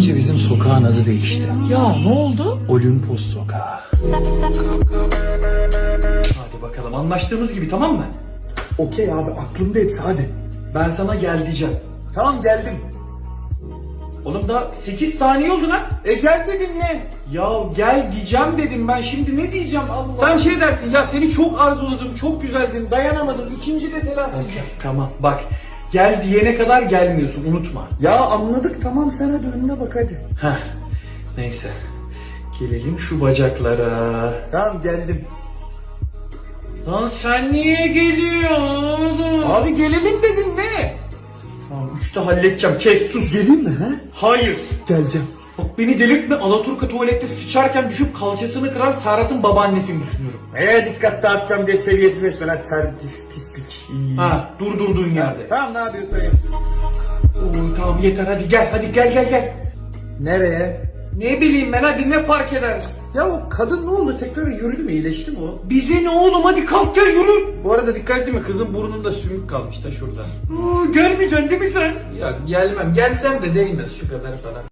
gelince bizim sokağın adı değişti. Ya ne oldu? Olimpos Sokağı. Hadi bakalım anlaştığımız gibi tamam mı? Okey abi aklımda hepsi hadi. Ben sana gel diyeceğim. Tamam geldim. Oğlum da 8 saniye oldu lan. E gel dedin ne? Ya gel diyeceğim dedim ben şimdi ne diyeceğim Allah. Tam şey dersin ya seni çok arzuladım, çok güzeldin, dayanamadım. İkinci de telafi edeceğim. Tamam bak gel diyene kadar gelmiyorsun unutma. Ya anladık tamam sen hadi önüne bak hadi. Heh neyse. Gelelim şu bacaklara. Tamam geldim. Lan sen niye geliyorsun? Abi gelelim dedin ne? Tamam üçte halledeceğim kes sus. Geleyim mi ha? Hayır. Geleceğim. Beni delirtme Alaturka tuvalette sıçarken düşüp kalçasını kıran Serhat'ın babaannesini düşünüyorum. Neye dikkat dağıtacağım diye seviyesizleşme lan terbiyesiz pislik. Ha dur durduğun yerde. Tamam ne yapıyorsun yap. Oo, tamam yeter hadi gel hadi gel gel gel. Nereye? Ne bileyim ben hadi ne fark eder. Ya o kadın ne oldu tekrar yürüdü mü iyileşti mi o? Bize ne oğlum hadi kalk gel yürü. Bu arada dikkat ettin mi kızın burnunda sümük kalmış da şurada. Aa, gelmeyeceksin değil mi sen? Ya gelmem gelsem de değmez şu kadar falan.